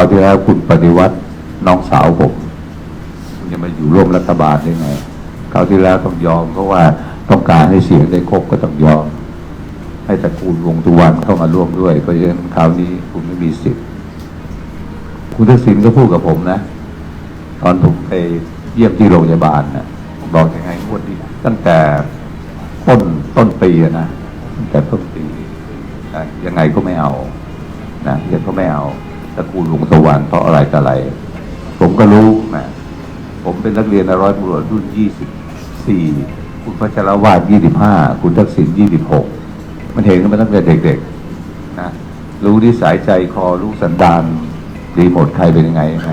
ราวที่แล้วคุณปฏิวัติน้องสาวผมคุณจะมาอยู่ร่วมรัฐบาลได้ไงคราวที่แล้วต้องยอมเพราะว่าต้องการให้เสียงได้ครบก็ต้องยอม ให้ตระกูลวงสุวรรณเข้ามาร่วมด้วย เพราะฉะนั้นคราวนี้คุณไม่มีสิทธิ์คุณทักษิณก็พูดกับผมนะ ตอนผมไปเยี่ยมที่โรงพยาบาลนะบอกยังไงงวดนี้ตั้งแต่ต้นต้นปีนะตั้งแต่ต้นปีนะยังไงก็ไม่เอานะยังก็ไม่เอา ตระกูลวงสวรรค์เพราะอะไรต่ออะไร ผมก็รู้นะผมเป็นนักเรียนร้อยตำรวจรุ่นยี่สิบสี่คุณพัชรวาดยี่สิบห้าคุณทักษิณยี่สิบหกมันเห็นกันมาตั้งแต่เด็กๆนะรู้นิสัยใจคอรู้สันดานดีหมดใครเป็นยังไงยังไง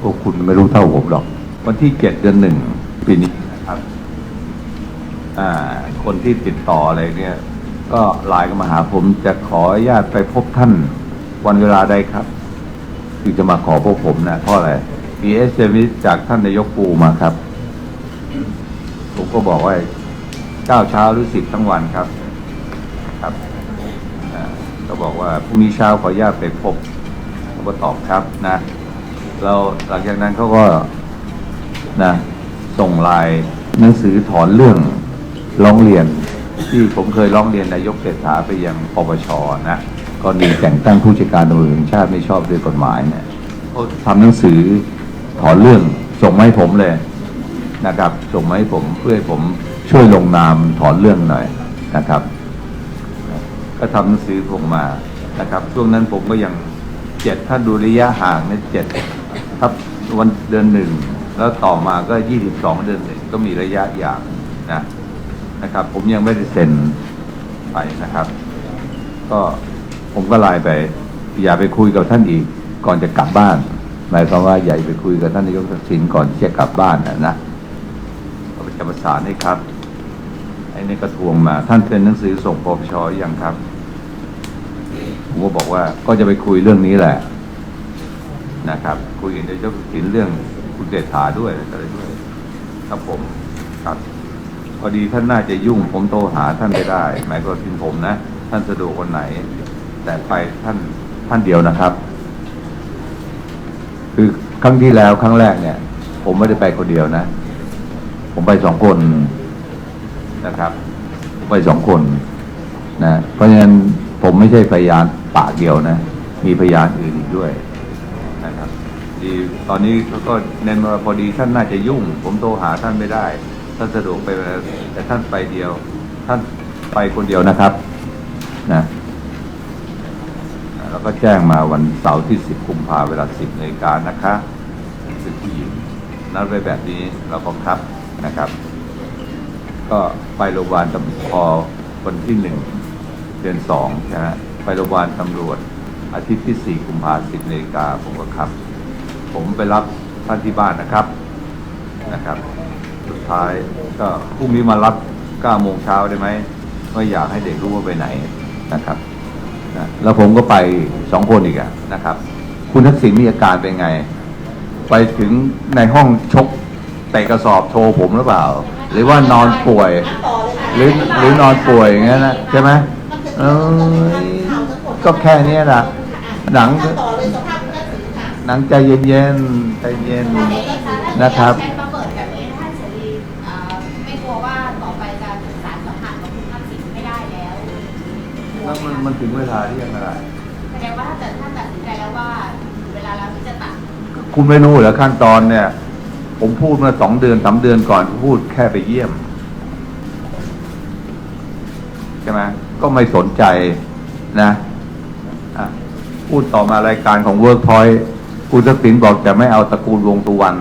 พวกคุณไม่รู้เท่าผมหรอก วันที่เจ็ดเดือนหนึ่งปีนี้นะครับอ่า คนที่ติดต่ออะไรเนี่ย ก็ไลน์ก็มาหาผมจะขออนุญาตไปพบท่านวันเวลาใดครับ ที่จะมาขอพบผมนะเพราะอะไรมีเอสเมจากท่านนายกปูมาครับ ผมก็บอกว่าเก้าเช้าหรือสิบทั้งวันครับ ครับก็บอกว่าพรุ่งนี้เช้าขออนุญาตไปพบเขาก็ตอบครับนะแล้วหลังจากนั้นเขาก็นะส่งลน์หนังสือถอนเรื่องร้องเรียน ที่ผมเคยร้องเรียนนายกเศรษฐาไปยังปปชนะ กรณีแต่งตั้งผู้จัดการตำรวจแห่งชาติไม่ชอบด้วยกฎหมายเนี่ยเขาทำหนังสือถอนเรื่องส่งมาให้ผมเลยนะครับ ส่งมาให้ผมเพื่อให้ผมช่วยลงนามถอนเรื่องหน่อยนะครับ ก็ทำหนังสือส่งมานะครับ ช่วงนั้นผมก็ยังเจ็ดถ้าดูระยะห่างเนี่ยเจ็ดทับวันเดือนหนึ่งแล้วต่อมาก็ยี่สิบสองเดือนหนึ่งก็มีระยะอย่างนะนะครับ ผมยังไม่ได้เซ็นไปนะครับ ก็ ผมก็ไลน์ไป อย่าไปคุยกับท่านอีก ก่อนจะกลับบ้าน หมายความว่าอย่าไปคุยกับท่านนายกทักษิณก่อนที่จะกลับบ้านนะนะก็จะประสานให้ครับไอ้นี่ก็ทวงมา ท่านเซ็นหนังสือส่งปปชอยังครับ ผมก็บอกว่าก็จะไปคุยเรื่องนี้แหละ นะครับ คุยกันจะถึงเรื่องคุณเดชาด้วยอะไรด้วยครับผมครับพอดีท่านน่าจะยุ่งผมโทรหาท่านไม่ได้ หมายก็ถึงผมนะ ท่านสะดวกคนไหน แต่ไปท่านท่านเดียวนะครับ คือครั้งที่แล้วครั้งแรกเนี่ย ผมไม่ได้ไปคนเดียวนะ ผมไปสองคนนะครับ ผมไปสองคนนะ เพราะฉะนั้นผมไม่ใช่พยานปากเดียวนะ มีพยานอื่นอีกด้วยนะครับดีตอนนี้เขาก็เน้นว่าพอดีท่านน่าจะยุ่ง ผมโทรหาท่านไม่ได้ท่านสะดวกไปแต่ท่านไปเดียว ท่านไปคนเดียวนะครับ นะ ก็แจ้งมาวันเสาร์ที่ 10กุมภาเวลา 10นาฬิกานะคะเป็นผู้หญิงนัดไว้แบบนี้เราก็ครับนะครับ ก็ไปโรงพยาบาลตำรวจพอวันที่หนึ่งเดือนสองนะฮะไปโรงพยาบาลตำรวจ อาทิตย์ที่สี่กุมภาสิบนาฬิกาผมก็ครับ ผมไปรับท่านที่บ้านนะครับนะครับ สุดท้ายก็พรุ่งนี้มารับเก้าโมงเช้าได้ไหมไม่อยากให้เด็กรู้ว่าไปไหนนะครับ แล้วผมก็ไปสองคนอีกอะนะครับ คุณทักษิณมีอาการเป็นไง ไปถึงในห้องชกเตะกระสอบโชว์ผมหรือเปล่า หรือว่านอนป่วย หรือหรือนอนป่วยอย่างเงี้ยนะใช่ไหมเอ้ยก็แค่เนี้ยนะหนังหนังใจเย็นๆใจเย็นนะครับ มมันคะมันถึงเวลาที่ยังไงแสดงว่าถ้าเกิดท่านตัดสินใจแล้วว่าถึงเวลาแล้วที่จะตัดคุณไม่รู้เหรอขั้นตอนเนี่ย ผมพูดเมื่อสองเดือนสามเดือนก่อนพูดแค่ไปเยี่ยมใช่ไหมก็ไม่สนใจนะอะพูดต่อมารายการของเวิร์กพอยต์คุณทักษิณบอกจะไม่เอาตระกูลวงสุวรรณ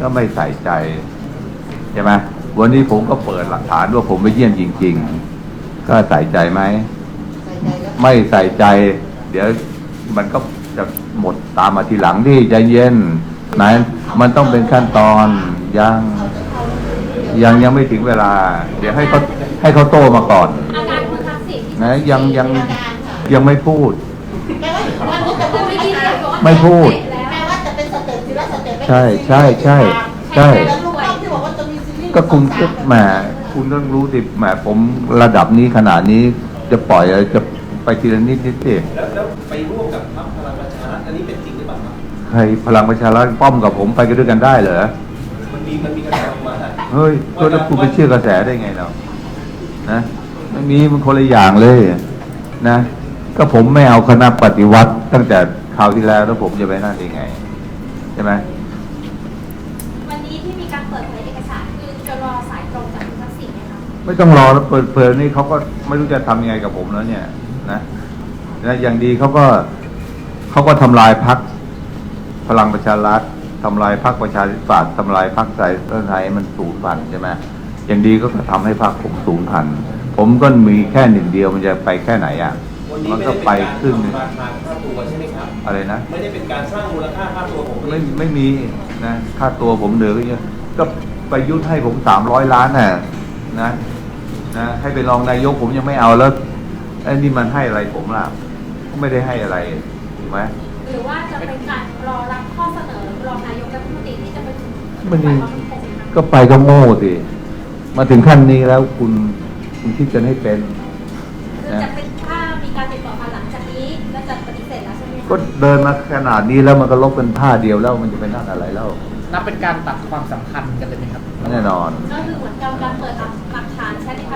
ก็ไม่ใส่ใจ ใช่ไหมวันนี้ผมก็เปิดหลักฐานว่าผมไปเยี่ยมจริง ๆ ก็ใส่ใจไหม ใส่ใจแล้วไม่ใส่ใจ เดี๋ยวมันก็จะหมดตามมาทีหลังที่ใจเย็นไหนมันต้องเป็นขั้นตอนยังยังยังไม่ถึงเวลา เดี๋ยวให้เขาให้เขาโตมาก่อน อาการคุณทักษิณที่นะยังยังยังไม่พูด แปลว่ามันก็จะพูดไม่ไม่มีดีเสียงบอกว่าไม่พูดแล้วแปลว่าจะเป็นสเต็ปทีละสเต็ปใช่ใช่ใช่ใช่ แล้วลูกน้องที่บอกว่าจะมีซีรีส์ก็คุณก็แหม คุณต้องรู้สิแหมผมระดับนี้ขนาดนี้จะปล่อยอะไรจะไปทีละนิดนิดสิแล้วแล้วไปร่วมกับพรรคพลังประชารัฐอันนี้ใครพลังประชารัฐป้อมกับผมไปกันด้วยกันได้เหรอมันมีมันมีกระแสออกมาเฮ้ยก็แล้วคุณไปเชื่อกระแสได้ไงเรานะไม่มีมันคนละอย่างเลยนะ ก็ผมไม่เอาคณะปฏิวัติตั้งแต่คราวที่แล้วแล้วผมจะไปนั่นได้ไงใช่ไหม วันนี้ที่มีการเปิดเผยเอกสารคือจะรอสายตรงจากคุณทักษิณ ไหมคะไม่ต้องรอแล้วเปิดเผยนี่เขาก็ไม่รู้จะทำยังไงกับผมแล้วเนี่ยนะนะอย่างดีเขาก็เขาก็ทำลายพักพลังประชารัฐทำลายพักประชาธิปัตย์ทำลายพักไทยไทยมันสูญพันธุ์ใช่ไหมอย่างดีก็ทำให้พักผมสูญพันธุ์ผมก็มีแค่หนึ่งเดียวมันจะไปแค่ไหนอะวันนี้มันไม่ก็ได้ไปเป็นการครึ่งหนึงราคาค่าตัวใช่ไหมครับอะไรนะไม่ได้เป็นการสร้างมูลค่าค่าตัวผมไม่ไม่มีนะค่าตัวผมเหลือก็เยอะก็ไปยุทธให้ผมสามร้อยล้านน่ะ นะนะให้ไปรองนายกผมยังไม่เอาแล้วไอ้นี่มันให้อะไรผมล่ะก็ไม่ได้ให้อะไรถูกไหมหรือว่าจะเป็นการรอรับข้อเสนอรองนายกรัฐมนตรีที่จะไปถึงมันฝ่านี่ยความมั่นคงนะคะก็ไปก็โง่สิมาถึงขั้นนี้แล้วคุณคุณคิดกันให้เป็นคือจะเป็นถ้ามีการติดต่อมาหลังจากนี้ก็จะปฏิเสธแล้วใช่ไหมคะก็เดินมาขนาดนี้แล้วมันก็ลบเป็นผ้าเดียวแล้วมันจะไปนั่งอะไรแล้วนับเป็นการตัดความสัมพันธ์กันเลยไหมครับแน่นอนก็คือเหมือนกับการเปิดหลั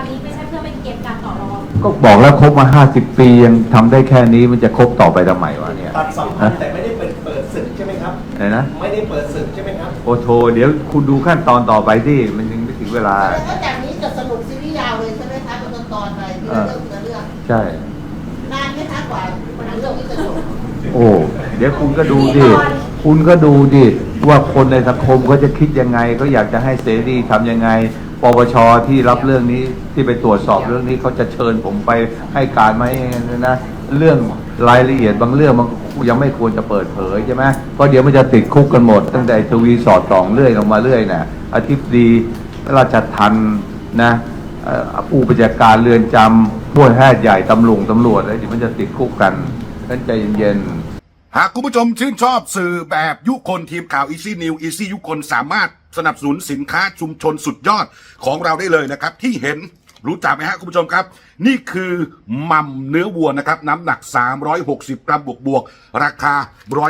กฐานแชทในครั้งนี้ไม่ใช่เพื่อเป็นเกมการต่อรองก็บอกแล้วคบมาห้าสิบปียังทำได้แค่นี้มันจะคบต่อไปทำไมวะเนี่ย ตัดสัมพันธ์แต่ไม่ได้เปิดเปิดศึกใช่ไหมครับ อะไรนะ ไม่ได้เปิดศึกใช่ไหมครับ โอโทเดี๋ยวคุณดูขั้นตอนต่อไปที่มันยังไม่ถึงเวลา แล้วก็จากนี้จะสรุปซีรีส์ยาวเลยใช่ไหมคะเป็นตอนๆไปทีละเรื่องทีละเรื่องใช่ นานไหมคะกว่าเรื่องนี้จะจบโอ้เดี๋ยวคุณก็ดูดิคุณก็ดูดิว่าคนในสังคมเขาจะคิดยังไงเขาอยากจะให้เสรีทำยังไง ปปชที่รับเรื่องนี้ที่ไปตรวจสอบเรื่องนี้เขาจะเชิญผมไปให้การไหมนะเรื่องรายละเอียดบางเรื่องมันยังไม่ควรจะเปิดเผยใช่ไหมเพราะเดี๋ยวมันจะติดคุกกันหมด ตั้งแต่ทวีสอดส่องเรื่อยลงมาเรื่อยน่ะอาทิตย์ดีราชทันนะผู้บัญชาการเรือนจำผู้แพทย์ใหญ่ตำรวจตำรวจอะไรเดี๋ยวมันจะติดคุกกันนั้นใจเย็นๆ หากคุณผู้ชมชื่นชอบสื่อแบบยุคนทีมข่าว Easy New Easy ยุคนสามารถสนับสนุนสินค้าชุมชนสุดยอดของเราได้เลยนะครับ ที่เห็นรู้จักไหมฮะคุณผู้ชมครับ นี่คือมัมเนื้อวัวนะครับ น้ำหนัก 360 กรัมบวกบวกราคา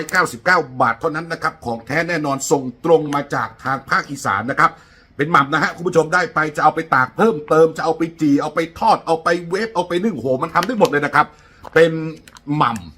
199 บาทเท่านั้นนะครับ ของแท้แน่นอนส่งตรงมาจากทางภาคอีสานนะครับ เป็นหม่ำนะฮะคุณผู้ชมได้ไปจะเอาไปตากเพิ่มเติมจะเอาไปจีเอาไปทอดเอาไปเวฟเอาไปนึ่งโหมันทำได้หมดเลยนะครับ เป็นหม่ำ